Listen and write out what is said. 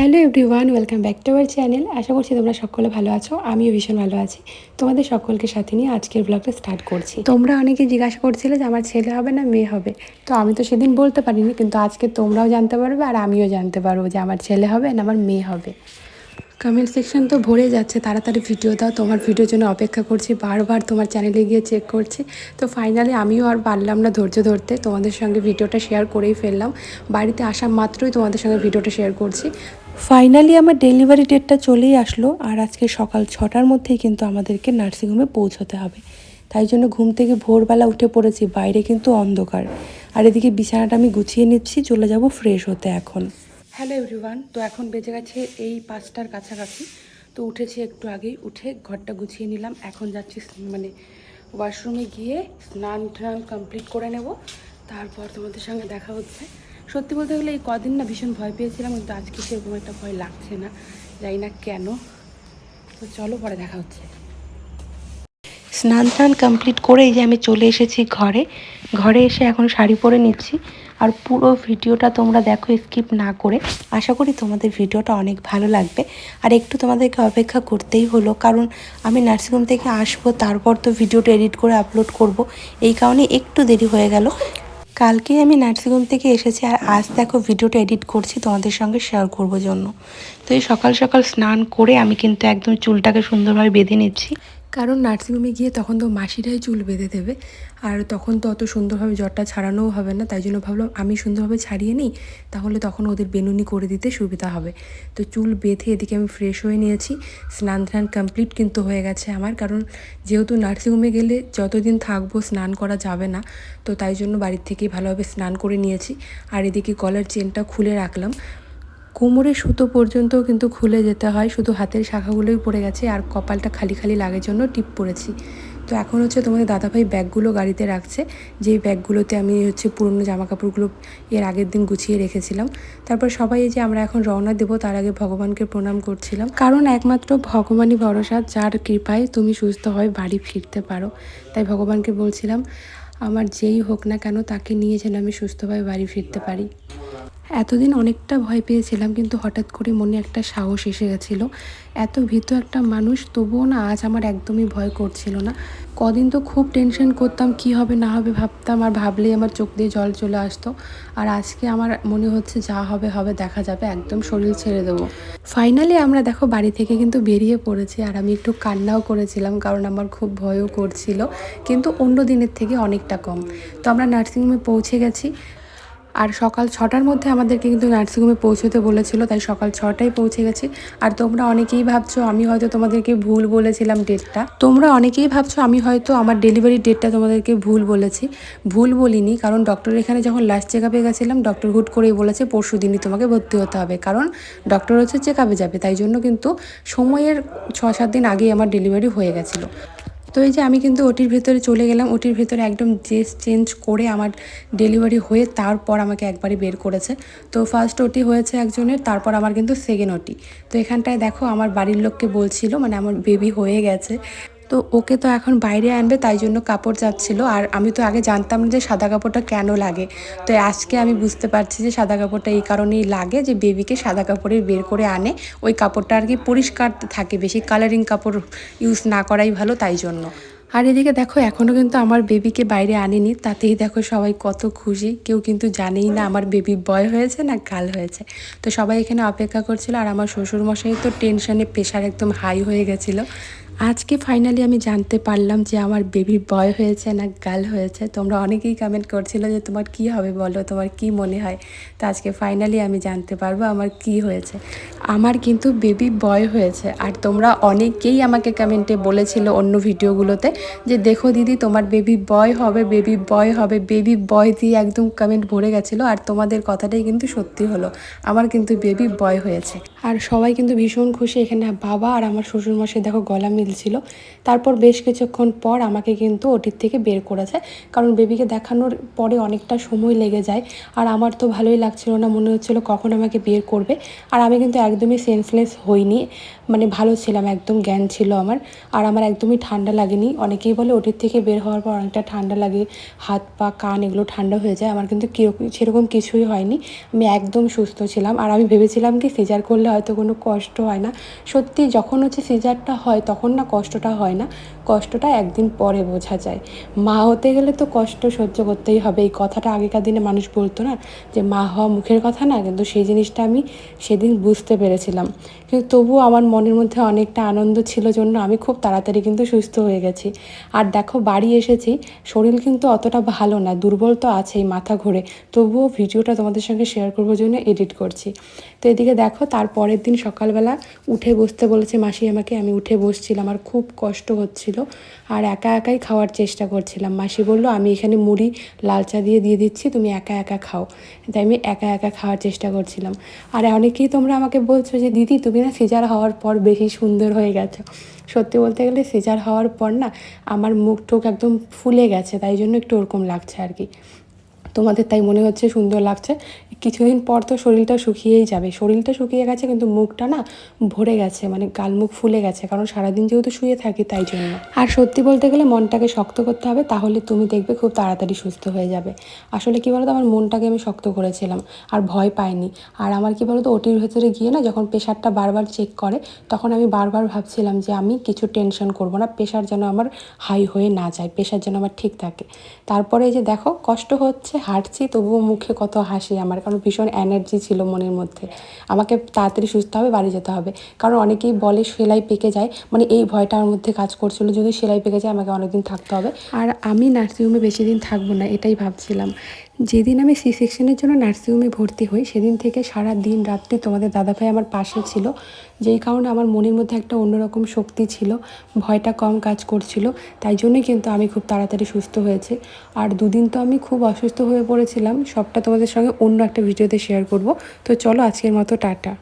Hello everyone, welcome back to our channel. আশা করছি তোমরা সকলে ভালো আছো, আমিও ভীষণ ভালো আছি। তোমাদের সকলকে সাথে নিয়ে আজকের ব্লগটা স্টার্ট করছি। তোমরা অনেকে জিজ্ঞাসা করছিলে যে আমার ছেলে হবে না মেয়ে হবে? তো আমি তো সেদিন বলতে পারিনি, কিন্তু আজকে তোমরাও জানতে পারবে আর আমিও জানতে পারব যে আমার ছেলে হবে না আমার মেয়ে হবে। কমেন্ট সেকশন তো ভরে যাচ্ছে, তাড়াতাড়ি ভিডিও দাও। তোমার ভিডিওর জন্য অপেক্ষা করছি, বারবার তোমার চ্যানেলে গিয়ে চেক করছি। তো ফাইনালি আমিও আর পারলাম না ধৈর্য ধরতে। তোমাদের সঙ্গে ভিডিওটা শেয়ার করেই ফেললাম। বাড়িতে আসা মাত্রই তোমাদের সঙ্গে ভিডিওটা শেয়ার করছি। ফাইনালি আমার ডেলিভারি ডেটটা চলেই আসলো আর আজকে সকাল ছটার মধ্যেই কিন্তু আমাদেরকে নার্সিংহোমে পৌঁছতে হবে। তাই জন্য ঘুম থেকে ভোরবেলা উঠে পড়েছি, বাইরে কিন্তু অন্ধকার। আর এদিকে বিছানাটা আমি গুছিয়ে নিচ্ছি, চলে যাব ফ্রেশ হতে এখন। হ্যালো এভরিওয়ান তো এখন বেজে গেছে এই পাঁচটার কাছাকাছি। তো উঠেছি একটু আগেই, উঠে ঘরটা গুছিয়ে নিলাম। এখন যাচ্ছি মানে ওয়াশরুমে গিয়ে স্নান টান কমপ্লিট করে নেব। তারপর তোমাদের সঙ্গে দেখা হচ্ছে। সত্যি বলতে গেলে এই কদিন না ভীষণ ভয় পেয়েছিলাম, কিন্তু আজকে সেরকম একটা ভয় লাগছে না। জানি না কেন। তো চলো পরে দেখা হচ্ছে। স্নান টান কমপ্লিট করে এই যে আমি চলে এসেছি ঘরে। ঘরে এসে এখন শাড়ি পরে নিচ্ছি। আর পুরো ভিডিওটা তোমরা দেখো স্কিপ না করে। আশা করি তোমাদের ভিডিওটা অনেক ভালো লাগবে। আর একটু তোমাদেরকে অপেক্ষা করতেই হলো, কারণ আমি নার্সিংহোম থেকে আসব, তারপর তো ভিডিওটা এডিট করে আপলোড করব। এই কারণে একটু দেরি হয়ে গেল। কালকেই আমি নার্সিংহোম থেকে এসেছি আর আজ দেখো ভিডিওটা এডিট করছি, তোমাদের সঙ্গে শেয়ার করব জন্য। তো এই সকাল সকাল স্নান করে আমি কিন্তু একদম চুলটাকে সুন্দরভাবে বেঁধে নিচ্ছি। কারণ নার্সিংহোমে গিয়ে তখন তো মাসিরাই চুল বেঁধে দেবে। আর তখন তো অত সুন্দরভাবে জ্বরটা ছাড়ানোও হবে না, তাই জন্য ভাবলাম আমি সুন্দরভাবে ছাড়িয়ে নিই, তাহলে তখন ওদের বেনুনি করে দিতে সুবিধা হবে। তো চুল বেঁধে এদিকে আমি ফ্রেশ হয়ে নিয়েছি, স্নান ধান কমপ্লিট কিন্তু হয়ে গেছে আমার, কারণ যেহেতু নার্সিংহোমে গেলে যতদিন থাকব স্নান করা যাবে না, তো তাই জন্য বাড়ির থেকেই ভালোভাবে স্নান করে নিয়েছি। আর এদিকে গলার চেনটা খুলে রাখলাম কোমরের সুতো পর্যন্তও কিন্তু খুলে যেতে হয়। শুধু হাতের শাখাগুলোই পড়ে গেছে আর কপালটা খালি খালি লাগার জন্য টিপ পড়েছি। তো এখন হচ্ছে তোমাদের দাদাভাই ব্যাগগুলো গাড়িতে রাখছে। যেই ব্যাগগুলোতে আমি হচ্ছে পুরনো জামা কাপড়গুলো এর আগের দিন গুছিয়ে রেখেছিলাম। তারপর সবাই যে আমরা এখন রওনা দেবো, তার আগে ভগবানকে প্রণাম করছিলাম। কারণ একমাত্র ভগবানই ভরসা, যার কৃপায় তুমি সুস্থ হয় বাড়ি ফিরতে পারো। তাই ভগবানকে বলছিলাম, আমার যেই হোক না কেন, তাকে নিয়ে যেন আমি সুস্থভাবে বাড়ি ফিরতে পারি। এতদিন অনেকটা ভয় পেয়েছিলাম, কিন্তু হঠাৎ করে মনে একটা সাহস এসে গেছিল। এত ভীত একটা মানুষ, তবুও না আজ আমার একদমই ভয় করছিল না। কদিন তো খুব টেনশন করতাম, কি হবে, না হবে ভাবতাম, আর ভাবলেই আমার চোখ দিয়ে জল চলে আসতো। আর আজকে আমার মনে হচ্ছে যা হবে হবে, দেখা যাবে, একদম শরীর ছেড়ে দেবো। ফাইনালি আমরা দেখো বাড়ি থেকে কিন্তু বেরিয়ে পড়েছি, আর আমি একটু কান্নাও করেছিলাম, কারণ আমার খুব ভয়ও করছিল, কিন্তু অন্য দিনের থেকে অনেকটা কম। তো আমরা নার্সিংহোমে পৌঁছে গেছি। আর সকাল ছটার মধ্যে আমাদেরকে কিন্তু নার্সিংহোমে পৌঁছতে বলেছিল, তাই সকাল ছটায় পৌঁছে গেছি। আর তোমরা অনেকেই ভাবছ, আমি হয়তো তোমাদেরকে ভুল বলেছিলাম ডেটটা। তোমরা অনেকেই ভাবছ, আমি হয়তো আমার ডেলিভারি ডেটটা তোমাদেরকে ভুল বলেছি। ভুল বলিনি, কারণ ডক্টর এখানে যখন লাস্ট চেক আপে গেছিলাম, ডক্টর হুট করেই বলেছে, পরশু দিনই তোমাকে ভর্তি হতে হবে। কারণ ডক্টর হচ্ছে চেক আপে যাবে, তাই জন্য কিন্তু সময়ের ছ সাত দিন আগেই আমার ডেলিভারি হয়ে গেছিল। তো এই যে আমি কিন্তু ওটির ভেতরে চলে গেলাম, ওটির ভেতরে একদম ড্রেস চেঞ্জ করে আমার ডেলিভারি হয়ে তারপর আমাকে একবারই বের করেছে। তো ফার্স্ট ওটি হয়েছে একজনের, তারপর আমার কিন্তু সেকেন্ড ওটি। তো এখানটায় দেখো আমার বাড়ির লোককে বলছিল মানে আমার বেবি হয়ে গেছে। তো ওকে তো এখন বাইরে আনবে, তাই জন্য কাপড় যাচ্ছিল। আর আমি তো আগে জানতাম না যে সাদা কাপড়টা কেন লাগে। তো আজকে আমি বুঝতে পারছি যে সাদা কাপড়টা এই কারণেই লাগে যে বেবিকে সাদা কাপড়ে বের করে আনে। ওই কাপড়টা আর কি পরিষ্কার থাকে বেশি কালারিং কাপড় ইউজ না করাই ভালো তাই জন্য। আর এদিকে দেখো এখনও কিন্তু আমার বেবিকে বাইরে আনেনি। তাতেই দেখো সবাই কত খুশি। কেউ কিন্তু জানেই না আমার বেবি বয় হয়েছে না গাল হয়েছে। তো সবাই এখানে অপেক্ষা করছিল আর আমার শ্বশুরমশাই তো টেনশনে প্রেশার একদম হাই হয়ে গেছিল। আজকে ফাইনালি আমি জানতে পারলাম যে আমার বেবি বয় হয়েছে না গার্ল হয়েছে। তোমরা অনেকেই কমেন্ট করছিল যে তোমার কি হবে বলো, তোমার কি মনে হয়? তো আজকে ফাইনালি আমি জানতে পারব আমার কি হয়েছে। আমার কিন্তু বেবি বয় হয়েছে। আর তোমরা অনেকেই আমাকে কমেন্টে বলেছিল অন্য ভিডিওগুলোতে যে দেখো দিদি, তোমার বেবি বয় হবে বেবি বয় হবে বেবি বয় দিয়ে একদম কমেন্ট ভরে গেছিল। আর তোমাদের কথাটাই কিন্তু সত্যি হলো, আমার কিন্তু বেবি বয় হয়েছে। আর সবাই কিন্তু ভীষণ খুশি এখানে বাবা আর আমার শ্বশুরমশাই। দেখো গলা মিল শরীর ছিল। তারপর বেশ কিছুক্ষণ পর আমাকে কিন্তু ওটির থেকে বের করেছে। কারণ বেবিকে দেখানোর পরে অনেকটা সময় লেগে যায়। আর আমার তো ভালোই লাগছিল না, মনে হচ্ছিল কখন আমাকে বের করবে। আর আমি কিন্তু একদমই সেন্সলেস হইনি। মানে ভালো ছিলাম, একদম জ্ঞান ছিল আমার। আর আমার একদমই ঠান্ডা লাগেনি। অনেকেই বলে ওটির থেকে বের হওয়ার পর অনেকটা ঠান্ডা লাগে। হাত, পা, কান এগুলো ঠান্ডা হয়ে যায়। আমার কিন্তু কীরকম সেরকম কিছুই হয়নি। আমি একদম সুস্থ ছিলাম। আর আমি ভেবেছিলাম কি সিজার করলে হয়তো কোনো কষ্ট হয় না। সত্যি যখন হচ্ছে সিজারটা হয়, তখন না কষ্টটা হয় না, কষ্টটা একদিন পরে বোঝা যায়। মা হতে গেলে তো কষ্ট সহ্য করতেই হবে। এই কথাটা আগেকার দিনে মানুষ বলতো না যে, মা হওয়া মুখের কথা না, কিন্তু সেই জিনিসটা আমি সেদিন বুঝতে পেরেছিলাম। কিন্তু তবুও আমার মনের মধ্যে অনেকটা আনন্দ ছিল জন্য আমি খুব তাড়াতাড়ি কিন্তু সুস্থ হয়ে গেছি। আর দেখো, বাড়ি এসেছি, শরীর কিন্তু অতটা ভালো না, দুর্বল তো আছেই মাথা ঘুরে। তবুও ভিডিওটা তোমাদের সঙ্গে শেয়ার করব জন্য এডিট করছি। তো এদিকে দেখো তার পরের দিন সকালবেলা উঠে বসতে বলেছে মাসি আমাকে, আমি উঠে বসছিলাম। আর খুব কষ্ট হচ্ছিল। আর একা একাই খাওয়ার চেষ্টা করছিলাম। মাসি বলল, আমি এখানে মুড়ি, লাল চা দিয়ে দিয়ে দিচ্ছি, তুমি একা একা খাও। তাই আমি একা একা খাওয়ার চেষ্টা করছিলাম। আর অনেকেই তোমরা আমাকে বলছো যে, দিদি, তুমি না সিজার হওয়ার পর বেশি সুন্দর হয়ে গেছো। সত্যি বলতে গেলে সিজার হওয়ার পর না, আমার মুখ টুক একদম ফুলে গেছে, তাই জন্য একটু ওরকম লাগছে আর কি। তোমাদের তাই মনে হচ্ছে সুন্দর লাগছে। কিছুদিন পর তো শরীরটা শুকিয়েই যাবে। শরীরটা শুকিয়ে গেছে কিন্তু মুখটা না ভরে গেছে মানে গাল মুখ ফুলে গেছে, কারণ সারাদিন যেহেতু শুয়ে থাকি তাই জন্য। আর সত্যি বলতে গেলে মনটাকে শক্ত করতে হবে, তাহলে তুমি দেখবে খুব তাড়াতাড়ি সুস্থ হয়ে যাবে। আসলে কী বলতো, আমার মনটাকে আমি শক্ত করেছিলাম আর ভয় পাইনি। আর আমার কী বলতো, ওটির ভেতরে গিয়ে না যখন প্রেশারটা বারবার চেক করে, তখন আমি বারবার ভাবছিলাম যে আমি কিছু টেনশন করব না প্রেশার যেন আমার হাই হয়ে না যায় প্রেশার যেন আমার ঠিক থাকে। তারপরে যে দেখো, কষ্ট হচ্ছে হাঁটছি, তবুও মুখে কত হাসি। আমার কারণ ভীষণ এনার্জি ছিল মনের মধ্যে। আমাকে তাড়াতাড়ি সুস্থ হবে বাড়ি যেতে হবে। কারণ অনেকেই বলে সেলাই পেকে যায়। মানে এই ভয়টা আমার মধ্যে কাজ করছিল, যদি সেলাই পেকে যায় আমাকে অনেকদিন থাকতে হবে। আর আমি নার্সিংহোমে বেশি দিন থাকব না, এটাই ভাবছিলাম। যেদিন আমি সি সেকশনের জন্য নার্সিংহোমে ভর্তি হই, সেদিন থেকে সারা দিন রাত্রি তোমাদের দাদাভাই আমার পাশে ছিল। যেই কারণে আমার মনের মধ্যে একটা অন্যরকম শক্তি ছিল, ভয়টা কম কাজ করছিল, তাই জন্যই কিন্তু আমি খুব তাড়াতাড়ি সুস্থ হয়েছে। আর দুদিন তো আমি খুব অসুস্থ হয়ে পড়েছিলাম, সবটা তোমাদের সঙ্গে অন্য একটা ভিডিওতে শেয়ার করব। তো চলো আজকের মতো টাটা।